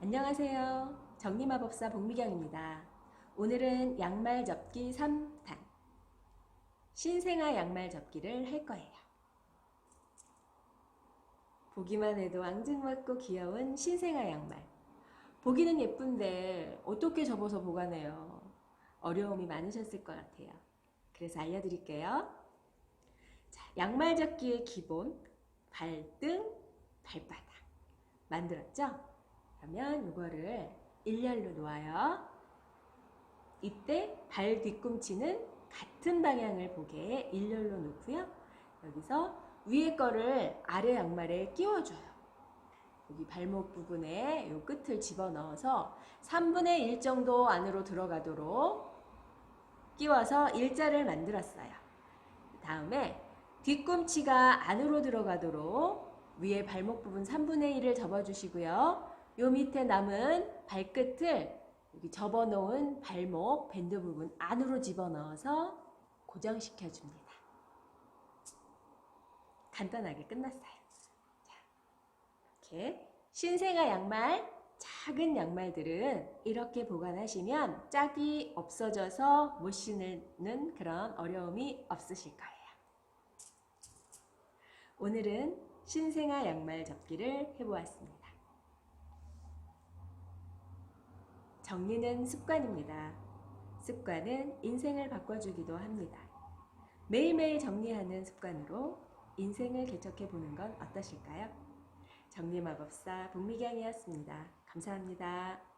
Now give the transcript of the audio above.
안녕하세요. 정리마법사 복미경입니다. 오늘은 양말 접기 3탄 신생아 양말 접기를 할 거예요. 보기만 해도 앙증맞고 귀여운 신생아 양말. 보기는 예쁜데 어떻게 접어서 보관해요? 어려움이 많으셨을 것 같아요. 그래서 알려드릴게요. 자, 양말 접기의 기본 발등, 발바닥 만들었죠? 그러면 이거를 일렬로 놓아요. 이때 발 뒤꿈치는 같은 방향을 보게 일렬로 놓고요. 여기서 위에 거를 아래 양말에 끼워줘요. 여기 발목 부분에 요 끝을 집어넣어서 3분의 1 정도 안으로 들어가도록 끼워서 일자를 만들었어요. 다음에 뒤꿈치가 안으로 들어가도록 위에 발목 부분 3분의 1을 접어주시고요. 요 밑에 남은 발끝을 여기 접어놓은 발목 밴드 부분 안으로 집어넣어서 고정시켜 줍니다. 간단하게 끝났어요. 자, 이렇게 신생아 양말, 작은 양말들은 이렇게 보관하시면 짝이 없어져서 못 신는 그런 어려움이 없으실 거예요. 오늘은 신생아 양말 접기를 해보았습니다. 정리는 습관입니다. 습관은 인생을 바꿔주기도 합니다. 매일매일 정리하는 습관으로 인생을 개척해 보는 건 어떠실까요? 정리마법사 복미경이었습니다. 감사합니다.